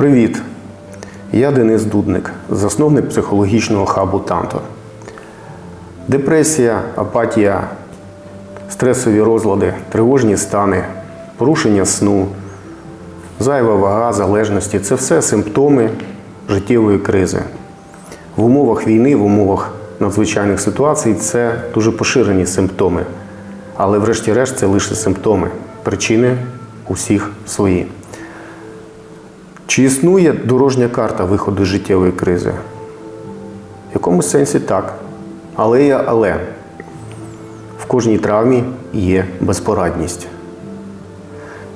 Привіт! Я Денис Дудник, засновник психологічного хабу Танто. Депресія, апатія, стресові розлади, тривожні стани, порушення сну, зайва вага, залежності це все симптоми життєвої кризи. В умовах війни, в умовах надзвичайних ситуацій це дуже поширені симптоми. Але врешті-решт це лише симптоми. Причини усіх свої. Чи існує дорожня карта виходу з життєвої кризи? В якомусь сенсі так. Але є але. В кожній травмі є безпорадність.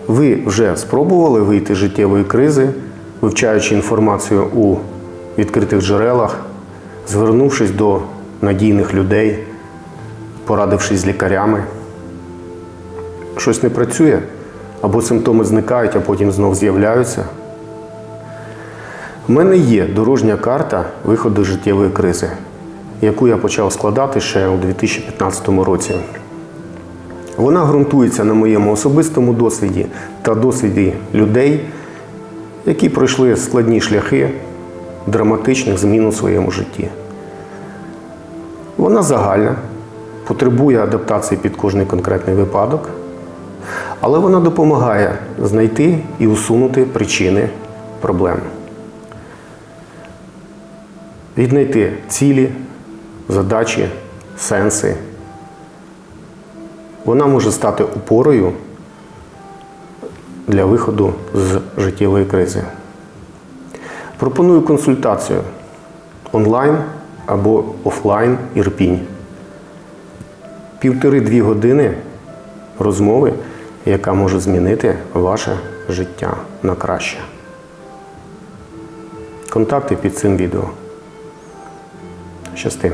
Ви вже спробували вийти з життєвої кризи, вивчаючи інформацію у відкритих джерелах, звернувшись до надійних людей, порадившись з лікарями. Щось не працює, або симптоми зникають, а потім знов з'являються. У мене є дорожня карта виходу з життєвої кризи, яку я почав складати ще у 2015 році. Вона ґрунтується на моєму особистому досвіді та досвіді людей, які пройшли складні шляхи драматичних змін у своєму житті. Вона загальна, потребує адаптації під кожний конкретний випадок, але вона допомагає знайти і усунути причини проблем. Віднайти цілі, задачі, сенси. Вона може стати опорою для виходу з життєвої кризи. Пропоную консультацію онлайн або офлайн Ірпінь. Півтори-дві години розмови, яка може змінити ваше життя на краще. Контакти під цим відео. Щасти.